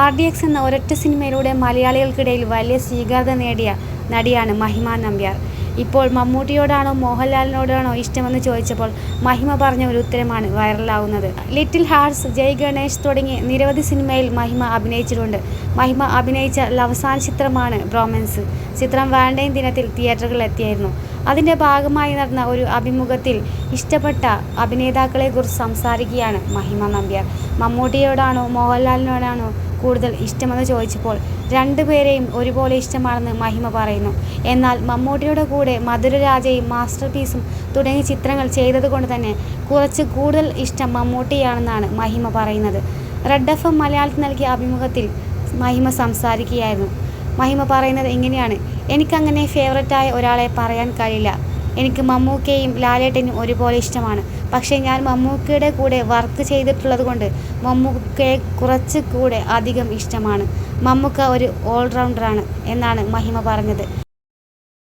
R D X എന്ന ഒരൊറ്റ സിനിമയിലൂടെ മലയാളികൾക്കിടയിൽ വലിയ സ്വീകാര്യത നേടിയ നടിയാണ് മഹിമ നമ്പ്യാർ. ഇപ്പോൾ മമ്മൂട്ടിയോടാണോ മോഹൻലാലിനോടാണോ ഇഷ്ടമെന്ന് ചോദിച്ചപ്പോൾ മഹിമ പറഞ്ഞ ഒരു ഉത്തരമാണ് വൈറലാവുന്നത്. ലിറ്റിൽ ഹാർട്സ് ജയ് ഗണേഷ് തുടങ്ങി നിരവധി സിനിമയിൽ മഹിമ അഭിനയിച്ചിട്ടുണ്ട്. മഹിമ അഭിനയിച്ച അവസാന ചിത്രമാണ് ബ്രോമൻസ്. ചിത്രം വാലന്റൈൻ ദിനത്തിൽ തിയേറ്ററുകളിൽ എത്തിയായിരുന്നു അതിന്റെ ഭാഗമായി നടന്ന ഒരു അഭിമുഖത്തിൽ ഇഷ്ടപ്പെട്ട അഭിനേതാക്കളെക്കുറിച്ച് സംസാരിക്കുകയാണ് മഹിമ നമ്പ്യാർ. മമ്മൂട്ടിയോടാണോ മോഹൻലാലിനോടാണോ കൂടുതൽ ഇഷ്ടമെന്ന് ചോദിച്ചപ്പോൾ രണ്ടുപേരെയും ഒരുപോലെ ഇഷ്ടമാണെന്ന് മഹിമ പറയുന്നു. എന്നാൽ മമ്മൂട്ടിയുടെ കൂടെ മധുരരാജയും മാസ്റ്റർ പീസും തുടങ്ങിയ ചിത്രങ്ങൾ ചെയ്തതുകൊണ്ട് തന്നെ കുറച്ച് കൂടുതൽ ഇഷ്ടം മമ്മൂട്ടിയാണെന്നാണ് മഹിമ പറയുന്നത്. റെഡ് എഫ് എം മലയാളത്തിൽ നൽകിയ അഭിമുഖത്തിൽ മഹിമ സംസാരിക്കുകയായിരുന്നു. മഹിമ പറയുന്നത് ഇങ്ങനെയാണ്. എനിക്കങ്ങനെ ഫേവററ്റായ ഒരാളെ പറയാൻ കഴിയില്ല. എനിക്ക് മമ്മൂക്കയും ലാലേട്ടനും ഒരുപോലെ ഇഷ്ടമാണ്. പക്ഷേ ഞാൻ മമ്മൂക്കയുടെ കൂടെ വർക്ക് ചെയ്തിട്ടുള്ളത് കൊണ്ട് മമ്മൂക്കയെ കുറച്ച് കൂടെ അധികം ഇഷ്ടമാണ്. മമ്മൂക്ക ഒരു ഓൾറൗണ്ടറാണ് എന്നാണ് മഹിമ പറഞ്ഞത്.